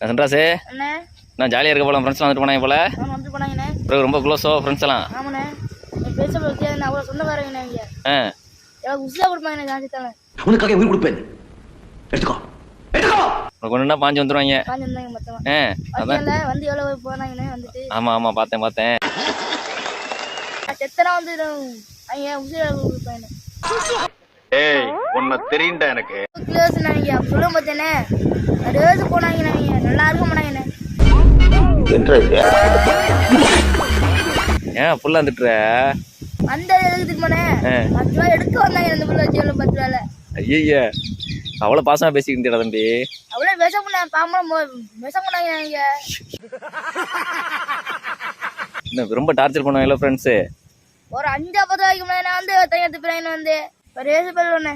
சன்ராசு அண்ணே. நான் ஜாலியாக இருக்க போல ஃப்ரெண்ட்ஸ்லாம் வந்துட்டு போனாங்க போல. அவன் வந்து போனாங்கண்ணே பிறகு ரொம்ப க்ளோஸோ ஃப்ரெண்ட்ஸ் எல்லாம்? ஆமாண்ணே. பேச பற்றியா அவ்வளோ சொந்தக்காரங்கண்ணே இங்கே. ஆ. எனக்கு உசுலா கொடுப்பாங்கண்ணே காஞ்சித்தானே. உனக்காக உயிர் கொடுப்பேன். எடுத்துக்கோ. எடுத்துக்கோ. உனக்கு ஒன்றுனா பாஞ்சு மொத்தமாக ஆ அதான். வந்து எவ்வளோ போனாங்கண்ணே வந்துட்டு. ஆமாம் ஆமாம் பார்த்தேன் பார்த்தேன். செத்தனா வந்து அவங்க உசுலா கொடுப்பாங்கண்ணே ஏய் உன்னை தெரியுண்டா எனக்கு? கிலோஸ் நாங்க சொல்ல பார்த்தேனே ரேஸ் போனாங்க நாங்க ஏன் ஃபுல்லாக வந்துட்டுற? அந்த எதுக்கு திரும்பினே ஆ. பத்து ரூபா எடுக்க வந்தாங்க அந்த பிள்ளை வச்சு பத்து ரூபால ஐய அவ்வளோ பாசமாக பேசிக்கிட்டு தம்பி. அவ்வளோ விஷ பண்ண பாம்பளம் பண்ணாங்க நாங்க இன்னும் ரொம்ப டார்ச்சர் பண்ணுவாங்கல்ல ஃப்ரெண்ட்ஸு ஒரு அஞ்சு பத்து ரூபாய்க்கு முன்னாடி நான் வந்து தனியாக எடுத்து வந்து இப்போ ரேஸ் பேர் ஒன்று